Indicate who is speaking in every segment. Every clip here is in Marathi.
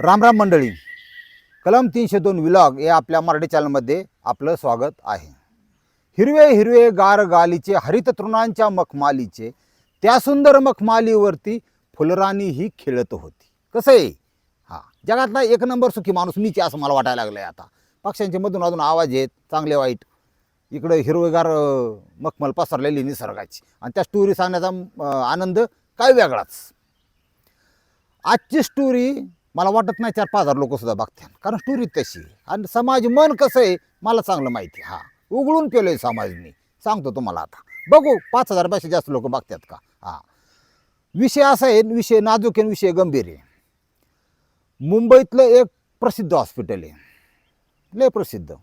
Speaker 1: रामराम मंडळी. कलम तीनशे दोन विलॉग हे आपल्या मराठी चॅनलमध्ये आपलं स्वागत आहे. हिरवे हिरवे गार गालीचे हरित तृणांच्या मखमालीचे त्या सुंदर मखमालीवरती फुलराणी ही खेळत होती. कसं आहे? हा जगातला एक नंबर सुखी माणूस मीच असं मला वाटायला लागलं आहे आता. पक्ष्यांचे मधून अजून आवाज आहेत चांगले वाईट. इकडं हिरवेगार मखमल पसरलेली निसर्गाची. आणि त्या स्टोरी सांगण्याचा आनंद काय वेगळाच. आजची स्टोरी मला वाटत नाही चार पाच हजार लोकसुद्धा बघतात कारण स्टोरी तशी आणि समाज मन कसं आहे मला चांगलं माहिती आहे. हा. उघडून केलं आहे समाजने. सांगतो तुम्हाला आता. बघू पाच हजारपेक्षा जास्त लोक बघतात का? हा. विषय असा आहे विषय नाजूक आहे विषय गंभीर आहे. मुंबईतलं एक प्रसिद्ध हॉस्पिटल आहे. लय प्रसिद्ध.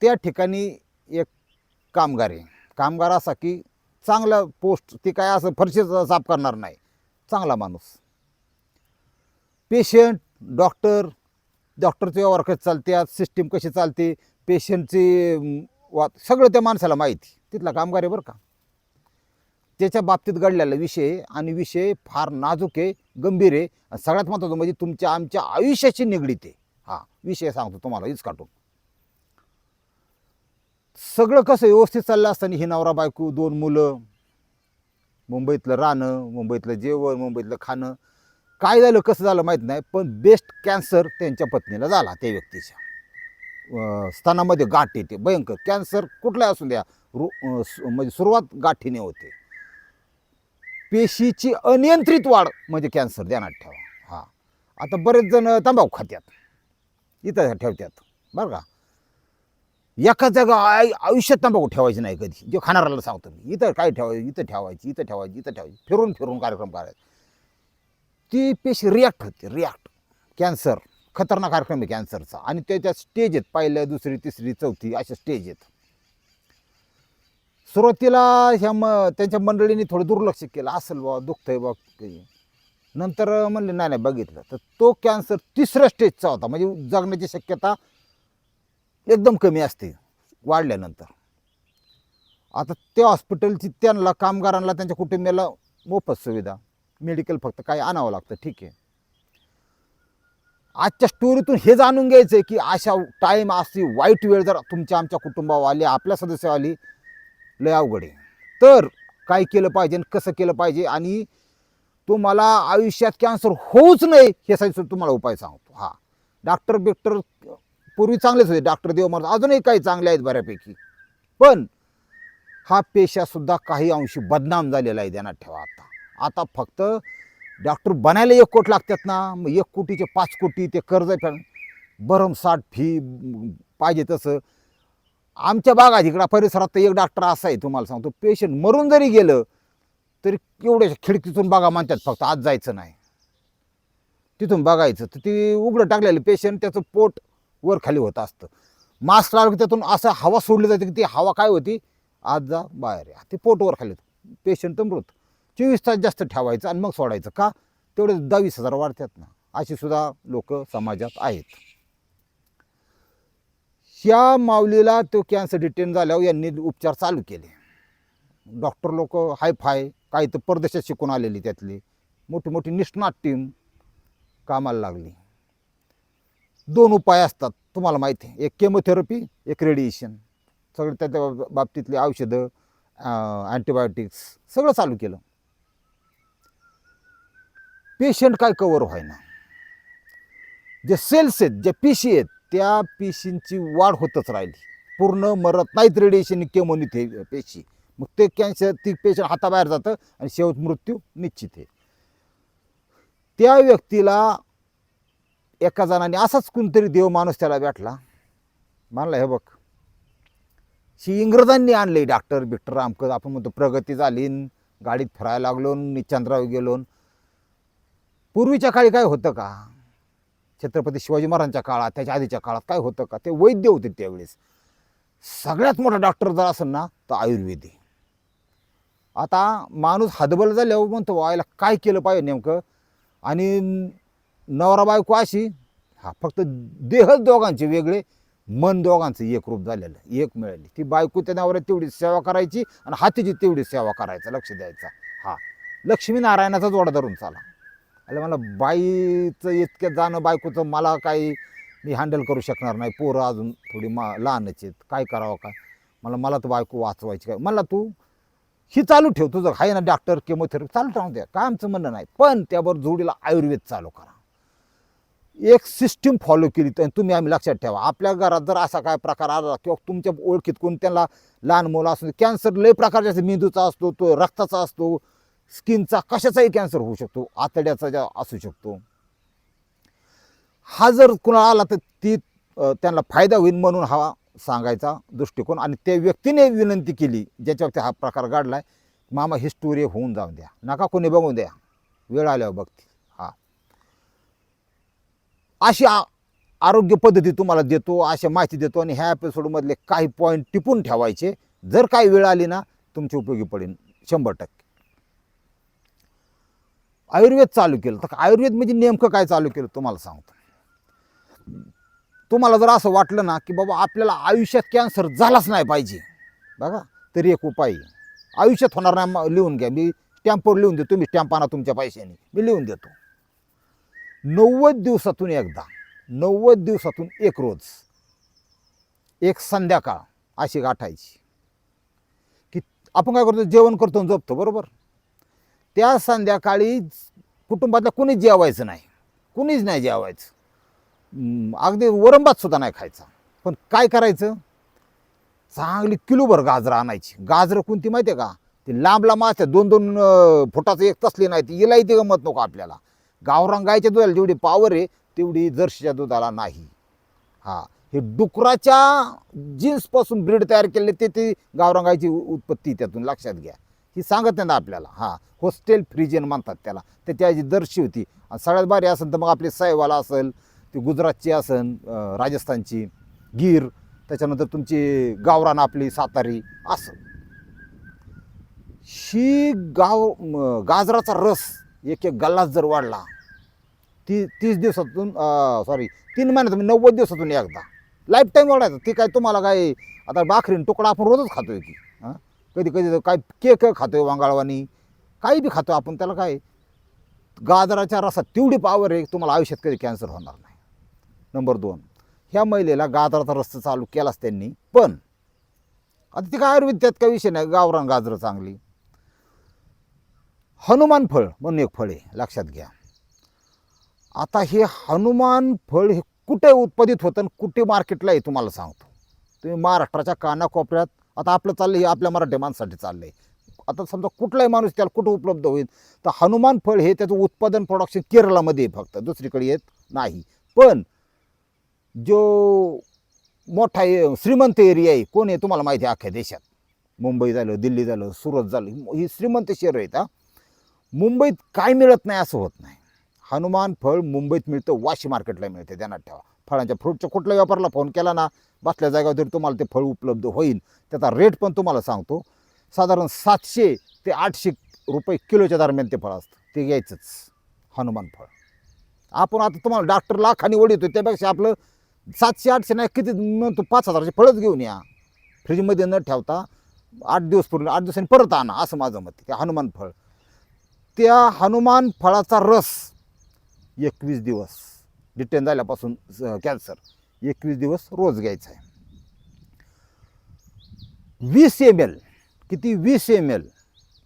Speaker 1: त्या ठिकाणी एक कामगार आहे. कामगार असा की चांगला पोस्ट ती काय असं फरशी साफ करणार नाही. चांगला माणूस. पेशंट डॉक्टर डॉक्टरचे व्यवहार कसे चालतात सिस्टीम कशी चालते पेशंटचे वा सगळं त्या माणसाला माहिती. तिथला कामगार आहे बरं का. त्याच्या बाबतीत घडलेला विषय आणि विषय फार नाजूक आहे गंभीर आहे. आणि सगळ्यात महत्त्वाचं म्हणजे तुमच्या आमच्या आयुष्याशी निगडीत आहे. हा विषय सांगतो तुम्हाला हीच काटून सगळं कसं व्यवस्थित चाललं असताना ही नवरा बायको दोन मुलं मुंबईतलं राहणं मुंबईतलं जेवण मुंबईतलं खाणं काय झालं कसं झालं माहीत नाही पण बेस्ट कॅन्सर त्यांच्या पत्नीला झाला त्या व्यक्तीच्या स्तनामध्ये गाठ येते भयंकर. कॅन्सर कुठलाही असू द्या रु म्हणजे सुरुवात गाठीने होते. पेशीची अनियंत्रित वाढ म्हणजे कॅन्सर ध्यानात ठेवा. हां. आता बरेच जण तंबाखू खात्यात. इथं ठेवतात बरं का? एका जागा आय आयुष्यात तंबाखू ठेवायची नाही कधी. जे खाणाऱ्याला सांगतो मी इथं काय ठेवायचं इथं ठेवायची इथं ठेवायची इथं ठेवायची फिरून फिरून कार्यक्रम करायचा. ती पेशी रिॲक्ट होते रिॲक्ट कॅन्सर खतरनाक कार्यक्रम आहे म्हणजे कॅन्सरचा आणि त्याच्या स्टेज आहेत पहिल्या दुसरी तिसरी चौथी अशा स्टेज आहेत. सुरुवातीला ह्या म त्यांच्या मंडळीने थोडं दुर्लक्ष केलं. असेल बा दुखतंय बा काही. नंतर म्हणले नाही नाही बघितलं. तर तो कॅन्सर तिसऱ्या स्टेजचा होता. म्हणजे जगण्याची शक्यता एकदम कमी असते वाढल्यानंतर. आता त्या हॉस्पिटलची त्यांना कामगारांना त्यांच्या कुटुंबियाला मोफत सुविधा. मेडिकल फक्त काय आणावं लागतं ठीक आहे. आजच्या स्टोरीतून हे जाणून घ्यायचं आहे की अशा टाईम अशी वाईट वेळ जर तुमच्या आमच्या कुटुंबावर आली आपल्या सदस्यावर आली लय अवघड आहे. तर काय केलं पाहिजे आणि कसं केलं पाहिजे आणि तुम्हाला आयुष्यात कॅन्सर होऊच नाही हे सगळं तुम्हाला उपाय सांगतो. हा. डॉक्टर बिक्टर पूर्वी चांगलेच होते डॉक्टर देव महाराज अजूनही काही चांगले आहेत बऱ्यापैकी. पण हा पेशासुद्धा काही अंशी बदनाम झालेला आहे ध्यानात ठेवा आता. आता फक्त डॉक्टर बनायला एक कोट लागतात ना मग एक कोटीचे पाच कोटी ते कर्ज फेड भरमसाठ फी पाहिजे तसं. आमच्या भागात इकडं परिसरात तर एक डॉक्टर असा आहे तुम्हाला सांगतो पेशंट मरून जरी गेलं तरी एवढ्या खिडकीतून बघा म्हणतात फक्त आज जायचं नाही. तिथून बघायचं तर ती उघडं टाकलेलं पेशंट त्याचं पोट वर खाली होत असतं. मास्क लावलं की त्यातून असं हवा सोडली जाते की ती हवा काय होती? आज जा बाहेर या. ते पोट वर खाली पेशंट तर मृत. चोवीस तास जास्त ठेवायचं आणि मग सोडायचं. का? तेवढे दहावीस हजार वाढतात ना. अशी सुद्धा लोक समाजात आहेत. ह्या माऊलीला तो कॅन्सर डिटेन झाल्यावर यांनी उपचार चालू केले. डॉक्टर लोक हाय फाय काही तर परदेशात शिकून आलेली त्यातली. मोठी मोठी निष्णात टीम कामाला लागली. दोन उपाय असतात तुम्हाला माहिती. आहे एक केमोथेरपी एक रेडिएशन सगळे त्या त्या बाबतीतली औषधं अँटीबायोटिक्स सगळं चालू केलं. पेशंट काय कवर व्हायना. जे सेल्स आहेत ज्या पेशी आहेत त्या पेशींची वाढ होतच राहिली. पूर्ण मरत नाहीत रेडिएशन केमोनी ते पेशी. मग ते कॅन्सर ती पेशंट हाताबाहेर जातं आणि शेवट मृत्यू निश्चित आहे. त्या व्यक्तीला एका जणाने असाच कोणतरी देव माणूस त्याला भेटला. मानला हे बघ शी इंग्रजांनी आणले डॉक्टर बिक्टर आमकं आपण म्हणतो प्रगती झाली गाडीत फिरायला लागलो न चंद्रावर गेलो पूर्वीच्या काळी काय होतं का? छत्रपती शिवाजी महाराजांच्या काळात त्याच्या आधीच्या काळात काय होतं का? ते वैद्य होते त्यावेळेस. सगळ्यात मोठा डॉक्टर जर असेल ना तर आयुर्वेदी. आता माणूस हदबल झाल्यावर म्हणतो व्हायला काय केलं पाहिजे नेमकं? आणि नवरा बायको अशी हा फक्त देहच दोघांचे वेगळे मन दोघांचं एक रूप झालेलं एक मिळाली. ती बायको त्या नवऱ्यात तेवढी सेवा करायची आणि हातीची तेवढी सेवा करायचा लक्ष द्यायचा. हा. लक्ष्मीनारायणाचा जोडा धरून चाला. अरे मला बाईचं इतकं जाणं बायकोचं मला काही मी हँडल करू शकणार नाही. पोरं अजून थोडी मा लहानच आहेत. काय करावं काय? मला मला तर बायको वाचवायची काय? मला तू ही चालू ठेव तुझं. आहे ना डॉक्टर केमोथेरपी चालू राहू द्या. काय आमचं म्हणणं नाही. पण त्यावर जोडीला आयुर्वेद चालू करा. एक सिस्टीम फॉलो केली तर तुम्ही आम्ही लक्षात ठेवा. आपल्या घरात जर असा काय प्रकार आला किंवा तुमच्या ओळखीत कोण त्यांना लहान मुलं असून कॅन्सर लय प्रकारचे असते मेंदूचा असतो तो रक्ताचा असतो स्किनचा कशाचाही कॅन्सर होऊ शकतो आतड्याचा ज्या असू शकतो. हा जर कुणाला आला तर ती त्यांना फायदा होईल म्हणून हा सांगायचा दृष्टिकोन आणि त्या व्यक्तीने विनंती केली ज्याच्यावरती हा प्रकार घडलाय मामा ही स्टोरी होऊन जाऊन द्या. नका कोणी बघून द्या. वेळ आल्यावर बघते. हा. अशी आ- आरोग्य पद्धती तुम्हाला देतो अशा माहिती देतो आणि ह्या एपिसोडमधले काही पॉईंट टिपून ठेवायचे. जर काही वेळ आली ना तुमची उपयोगी पडेल. शंभर टक्के. आयुर्वेद चालू केलं. तर आयुर्वेद म्हणजे नेमकं काय चालू केलं तुम्हाला सांगतो. तुम्हाला जर असं वाटलं ना की बाबा आपल्याला आयुष्यात कॅन्सर झालाच नाही पाहिजे. बघा तरी एक उपाय आयुष्यात होणार नाही लिहून घ्या. मी स्टॅम्पवर लिहून देतो. तुम्ही स्टॅम्प आणा तुमच्या पैशाने. मी लिहून देतो. नव्वद दिवसातून एकदा नव्वद दिवसातून एक रोज एक संध्याकाळ अशी गाठायची. की आपण काय करतो? जेवण करतो आणि झोपतो बरोबर? त्या संध्याकाळी कुटुंबातलं कुणीच जेवायचं नाही. कुणीच नाही जेवायचं. अगदी वरंबातसुद्धा नाही खायचा. पण काय करायचं? चांगली किलोभर गाजरं आणायची. गाजरं कोणती माहिती आहे का? ती लांब लांब असते दोन दोन फुटाचं एक तसली नाही. ती इलाही ती गमत नको आपल्याला. गावरान गायच्या दुधाला जेवढी पावर आहे तेवढी जर्शीच्या दुधाला नाही. हा हे डुकराच्या जीन्सपासून ब्रीड तयार केले ते ती गावरान गायची उत्पत्ती त्यातून. लक्षात घ्या. ही सांगत नाही ना आपल्याला. हां होस्टेल फ्रिजन म्हणतात त्याला. तर त्याची दर्शी होती. आणि सगळ्यात भारी असेल तर मग आपली सायवाला असेल ती गुजरातची असेल राजस्थानची गीर त्याच्यानंतर तुमची गावरान आपली सातारी असं. शी गाव गाजराचा रस एक एक गल्लास जर वाढला ती तीस दिवसातून सॉरी तीन महिन्यातून नव्वद दिवसातून एकदा. लाईफ टाईम वाढायचं. ती काय तुम्हाला काय आता भाकरीन तुकडा आपण रोजच खातोय की हां कधी कधी काय केक आहे वांगाळवानी. काही बी खातो आपण त्याला काय गाजराच्या रसात तेवढी पावर आहे तुम्हाला आयुष्यात कधी कॅन्सर होणार नाही. नंबर दोन ह्या महिलेला गाजराचा रस्ता चालू केलाच त्यांनी पण आता ती काय आयुर्वेद त्यात काही विषय नाही गावरान गाजरं चांगली. हनुमान फळ म्हणून एक फळ आहे लक्षात घ्या. आता हे हनुमान फळ हे कुठे उत्पादित होतं आणि कुठे मार्केटला आहे तुम्हाला सांगतो. तुम्ही महाराष्ट्राच्या कानाकोपऱ्यात आता आपलं चाललं हे आपल्या मराठी माणसासाठी चाललं आहे आता समजा कुठलाही माणूस त्याला कुठं उपलब्ध होईल तर हनुमान फळ हे त्याचं उत्पादन प्रोडक्शन केरळामध्ये आहे फक्त दुसरीकडे येत नाही. पण जो मोठा श्रीमंत एरिया आहे कोण आहे तुम्हाला माहिती आहे अख्ख्या देशात? मुंबई झालं दिल्ली झालं सुरत झालं ही- श्रीमंत शहर आहेत हा. मुंबईत काय मिळत नाही असं होत नाही. हनुमान फळ मुंबईत मिळतं वाशी मार्केटला मिळतं ध्यानात ठेवा. फळांच्या फ्रूटच्या कुठल्या व्यापाराला फोन केला ना बसल्या जागेवर जरी तुम्हाला ते फळ उपलब्ध होईल त्याचा रेट पण तुम्हाला सांगतो. साधारण सातशे ते आठशे रुपये किलोच्या दरम्यान ते फळ असतं. ते घ्यायचंच. हनुमान फळ. आपण आता तुम्हाला डॉक्टर लाखाने ओढतो त्यापेक्षा आपलं सातशे आठशे नाही किती म्हणतो पाच हजाराचे फळच घेऊन या. फ्रीजमध्ये न ठेवता आठ दिवस पूर्ण आठ दिवसांनी परत आणा असं माझं मत आहे. ते हनुमान फळ. त्या हनुमान फळाचा रस एकवीस दिवस डिटेन झाल्यापासून कॅन्सर एकवीस दिवस रोज घ्यायचा आहे. वीस एम एल किती वीस एम एल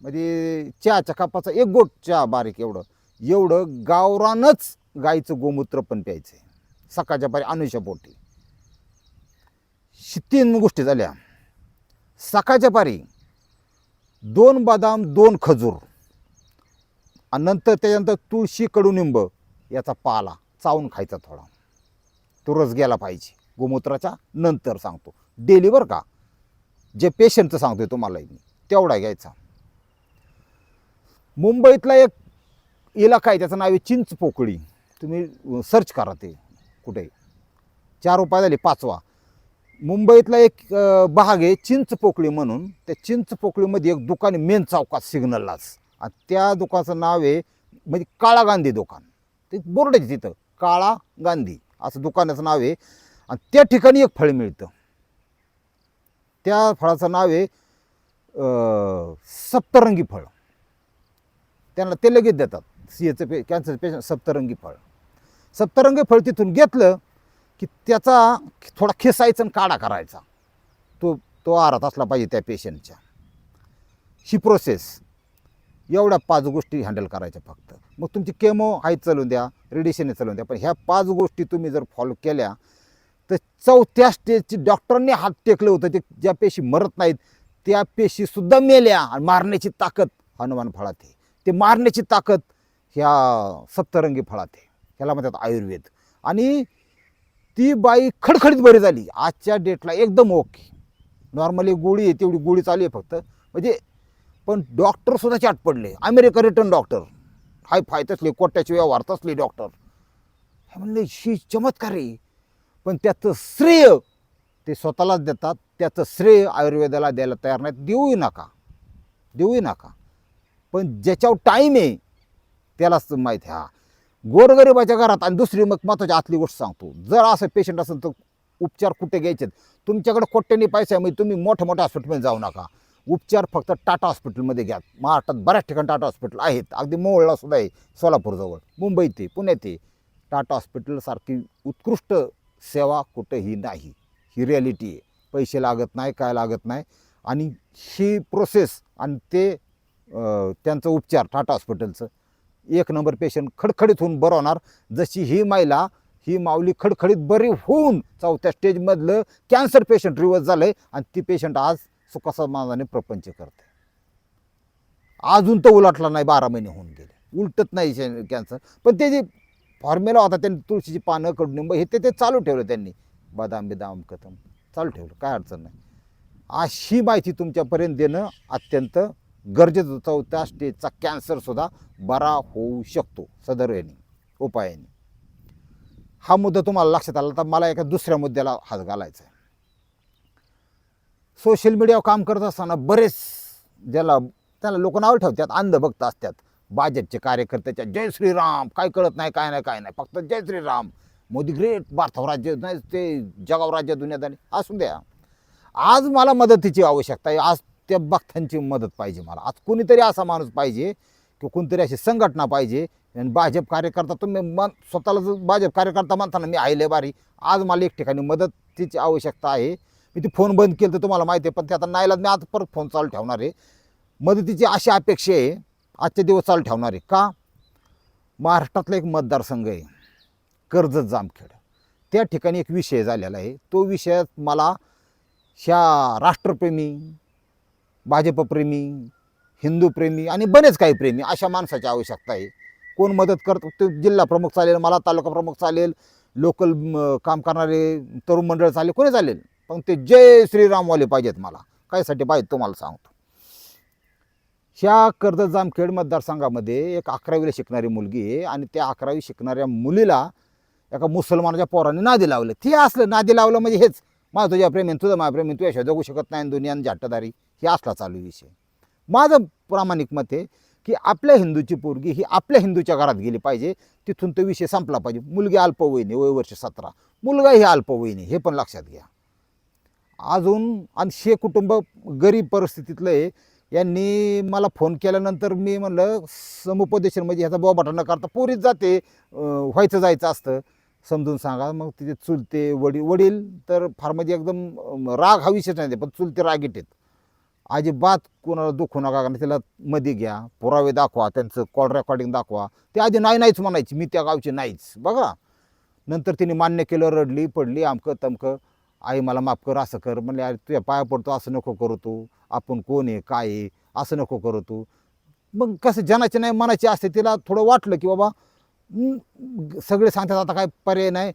Speaker 1: म्हणजे चहाच्या कपाचा एक गोट चहा बारीक एवढं. एवढं गावरानच गाईचं गोमूत्र पण प्यायचं आहे सकाळच्या पारी अनुषा पोटी. शी- तीन गोष्टी झाल्या. सकाळच्या पारी दोन बदाम दोन खजूर. आणि नंतर त्याच्यानंतर तुळशी कडुनिंब याचा पाला चावून खायचा थोडा. तो रस गेला पाहिजे. गोमूत्राच्या नंतर सांगतो. डेली बरं का. जे पेशंटचं सांगतोय तुम्हाला मी तेवढा घ्यायचा. मुंबईतला एक इलाका आहे त्याचं नाव आहे चिंच पोकळी. तुम्ही सर्च करा ते कुठे चार उपाय झाले पाचवा. मुंबईतला एक भाग आहे चिंच पोकळी म्हणून. त्या चिंच पोकळीमध्ये एक दुकान आहे मेन चौकात सिग्नललाच. आणि त्या दुकानाचं नाव आहे म्हणजे काळा गांधी दुकान. ते बोर्ड आहे तिथं काळा गांधी. असं दुकानाचं नाव आहे. आणि त्या ठिकाणी एक फळ मिळतं. त्या फळाचं नाव आहे सप्तरंगी फळ. त्यांना ते लगेच देतात. सी एचं पे कॅन्सर पेशंट सप्तरंगी फळ. सप्तरंगी फळ तिथून घेतलं की त्याचा थोडा खेसायचा आणि काढा करायचा. तो तो आरात असला पाहिजे त्या पेशंटच्या ही प्रोसेस एवढ्या पाच गोष्टी हँडल करायच्या फक्त. मग तुमची केमो हाय चालून द्या रेडिएशन चालून द्या पण ह्या पाच गोष्टी तुम्ही जर फॉलो केल्या तर चौथ्या स्टेजची डॉक्टरांनी हात टेकलं होतं ते ज्या पेशी मरत नाहीत त्या पेशीसुद्धा मेल्या आणि मारण्याची ताकद हनुमान फळात आहे. ते मारण्याची ताकद ह्या सप्तरंगी फळात आहे. ह्याला म्हणतात आयुर्वेद. आणि ती बाई खडखडीत बरी झाली. आजच्या डेटला एकदम ओके नॉर्मली गोळी आहे तेवढी गोळी चालू आहे फक्त. म्हणजे पण डॉक्टरसुद्धा चाट पडले. America return doctor hi fi तसले कोट्याचे व्यवहार तसले डॉक्टर हे म्हणले शी चमत्कार आहे. पण त्याचं श्रेय ते स्वतःलाच देतात. त्याचं श्रेय आयुर्वेदाला द्यायला तयार नाही देऊही नका. देऊही नका. पण ज्याच्यावर टाईम आहे त्यालाच माहीत आहे. हा गोरगरिबाच्या घरात आणि दुसरी मग महत्त्वाची आतली गोष्ट सांगतो. जर असं पेशंट असेल तर उपचार कुठे घ्यायचे तुमच्याकडे कोट्याने पैसा आहे म्हणजे तुम्ही मोठ्या मोठ्या हॉस्पिटलमध्ये जाऊ नका. उपचार फक्त टाटा हॉस्पिटलमध्ये घ्या. महाराष्ट्रात बऱ्याच ठिकाणी टाटा हॉस्पिटल आहेत. अगदी मोहोळला सुद्धा आहे सोलापूरजवळ. मुंबईत आहे पुण्यात आहे टाटा हॉस्पिटलसारखी उत्कृष्ट सेवा कुठंही नाही. ही रिॲलिटी आहे. पैसे लागत नाही काय लागत नाही. आणि ही प्रोसेस आणि ते त्यांचं उपचार टाटा हॉस्पिटलचं. एक नंबर पेशंट खडखडीत होऊन बरं होणार. जशी ही महिला ही माऊली खडखडीत बरी होऊन चौथ्या स्टेजमधलं कॅन्सर पेशंट रिवर्स झालं आहे आणि ती पेशंट आज सुखसमाधाने प्रपंच करते. अजून तर उलटला नाही बारा महिने होऊन गेले. उलटत नाही कॅन्सर पण ते जे फॉर्म्युला होता त्यांनी तुळशीची पानं कडुनिंब हे ते ते चालू ठेवलं त्यांनी. बदाम बिदाम कथम चालू ठेवलं. काय अडचण नाही. अशी माहिती तुमच्यापर्यंत देणं अत्यंत गरजेचं होतं. चौथ्या स्टेजचा कॅन्सरसुद्धा बरा होऊ शकतो. सदर याने उपायाने हा मुद्दा तुम्हाला लक्षात आला तर मला एका दुसऱ्या मुद्द्याला हात घालायचा आहे. सोशल मीडियावर काम करत असताना बरेच ज्याला त्याला लोक नाव ठेवतात अंधभक्त असतात. भाजपचे कार्यकर्त्याच्या जय श्रीराम काय कळत नाही काय नाही काय नाही. फक्त जय श्रीराम. मोदी ग्रेट भारतावर राज्य नाही ते जगावर राज्य दुनियादानी असू द्या. आज मला मदतीची आवश्यकता आहे. आज त्या भक्तांची मदत पाहिजे मला. आज कोणीतरी असा माणूस पाहिजे की कोणतरी अशी संघटना पाहिजे. आणि भाजप कार्यकर्ता तुम्ही मन स्वतःला जर भाजप कार्यकर्ता म्हणताना मी आहिले बारी. आज मला एक ठिकाणी मदतीची आवश्यकता आहे. मी ती फोन बंद केलं तर तुम्हाला माहिती आहे पण ते आता नाहीला मी आता परत फोन चालू ठेवणार आहे. मदतीची अशी अपेक्षा आहे आजचे दिवस चालू ठेवणार आहे. का? महाराष्ट्रातला एक मतदारसंघ आहे कर्जत जामखेड. त्या ठिकाणी एक विषय झालेला आहे. तो विषय मला ह्या राष्ट्रप्रेमी भाजपप्रेमी हिंदूप्रेमी आणि बरेच काही प्रेमी अशा माणसाची आवश्यकता आहे. कोण मदत करतो तो जिल्हा प्रमुख चालेल मला तालुका प्रमुख चालेल लोकल काम करणारे तरुण मंडळ चालेल कोणी चालेल. पण ते जय श्रीरामवाले पाहिजेत मला. कायसाठी पाहिजेत तुम्हाला सांगतो. ह्या कर्जत जामखेड मतदारसंघामध्ये एक अकरावीला शिकणारी मुलगी आहे आणि त्या अकरावी शिकणाऱ्या मुलीला एका मुसलमानाच्या पोराने नादी लावलं. ते असलं नादी लावलं म्हणजे हेच. माझं तुझ्या प्रेमीन तुझं माझ्या प्रेमीन तुझ्याशिवाय जगू शकत नाही दुनियान जाटदारी हे असला चालू विषय. माझं प्रामाणिक मत आहे की आपल्या हिंदूची पोरगी ही आपल्या हिंदूच्या घरात गेली पाहिजे. तिथून तो विषय संपला पाहिजे. मुलगी अल्पवयीन वय वर्ष सतरा. मुलगा ही अल्पवयीन हे पण लक्षात घ्या. अजून आणि शे कुटुंब गरीब परिस्थितीतलं आहे. यांनी मला फोन केल्यानंतर मी म्हणलं समुपदेशन म्हणजे ह्याचा बोबाटा न करता पोरीत जाते व्हायचं जायचं असतं. समजून सांगा मग तिथे चुलते वडील वडील तर फार म्हणजे एकदम राग हा विषयच नाही पण चुलते रागीट आहेत. अजिबात कोणाला दुखू नका कारण त्याला मध्ये घ्या पुरावे दाखवा त्यांचं कॉल रेकॉर्डिंग दाखवा. ते आधी नाही नाहीच म्हणायची मी त्या गावची नाहीच बघा. नंतर तिने मान्य केलं रडली पडली आमकं तमकं. आई मला माफ कर असं कर. म्हणले अरे तुझ्या पाया पडतो असं नको करू तू. आपण कोण आहे काय आहे असं नको करू तू. मग कसं जनाचे नाही मनाचे असते तिला थोडं वाटलं की बाबा सगळे सांगतात आता काय पर्याय नाही.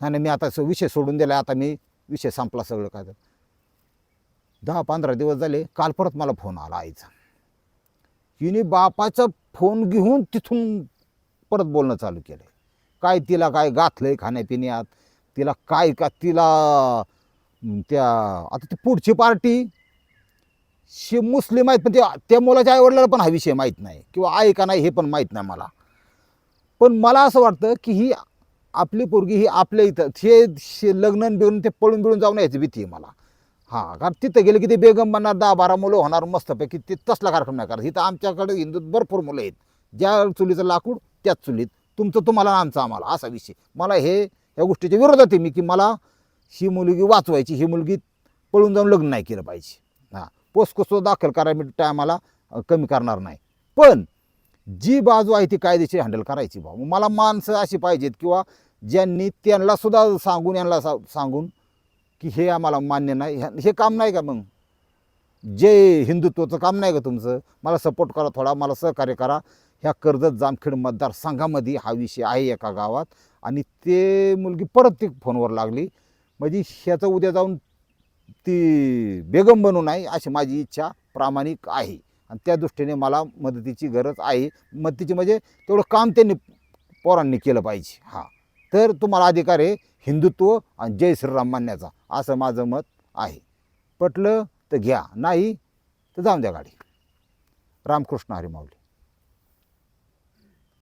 Speaker 1: नाही मी आता स- विषय सोडून दिला आता मी विषय संपला सगळं काय तर. दहा पंधरा दिवस झाले काल परत मला फोन आला आईचा. हिने बापाचा फोन घेऊन तिथून परत बोलणं चालू केलं काय तिला काय गाठलंय खाण्यापिण्यात तिला काय का तिला त्या आता ती पुढची पार्टी? शे मुस्लिम आहेत पण ते त्या मुलाच्या आईवडिलाला पण हा विषय माहीत नाही. किंवा आहे का नाही हे पण माहीत नाही मला. पण मला असं वाटतं की ही आपली पोरगी ही आपल्या इथं हे शे- लग्न बिळून ते पळून बिळून जाऊन यायची भीती आहे मला. हां कारण तिथं गेलं की ते बेगम बनणार दहा बारा मुलं होणार मस्तपैकी ते तसला कार्यक्रम नाही करत. इथं आमच्याकडे हिंदूत भरपूर मुलं आहेत. ज्या चुलीचं लाकूड त्याच चुलीत. तुमचं तुम्हाला आमचं आम्हाला असा विषय. मला हे ह्या गोष्टीच्या विरोधात आहे मी की मला ही मुलगी वाचवायची ही मुलगी पळून जाऊन लग्न नाही केलं पाहिजे. हां पोस्कोसो दाखल करा मी टायमाला कमी करणार नाही. पण जी बाजू आहे ती कायदेशीर हँडल करायची भाऊ. मला माणसं अशी पाहिजेत किंवा ज्यांनी त्यांनासुद्धा सांगून यांना सा- सांगून की हे आम्हाला मान्य नाही. हे काम नाही का मग? जे हिंदुत्वाचं काम नाही का तुमचं? मला सपोर्ट करा थोडा मला सहकार्य करा. ह्या कर्जत जामखेड मतदारसंघामध्ये हा विषय आहे एका गावात. आणि ते मुलगी परत ती फोनवर लागली. म्हणजे ह्याचं उद्या जाऊन ती बेगम बनू नाही अशी माझी इच्छा प्रामाणिक आहे. आणि त्या दृष्टीने मला मदतीची गरज आहे. मदतीची म्हणजे तेवढं काम त्यांनी पोरांनी केलं पाहिजे. हां. तर तुम्हाला अधिकार आहे हिंदुत्व आणि जय श्रीराम मानण्याचा. असं माझं मत आहे. पटलं तर घ्या. नाही तर जाऊन द्या गाडी. रामकृष्ण हरी माऊली.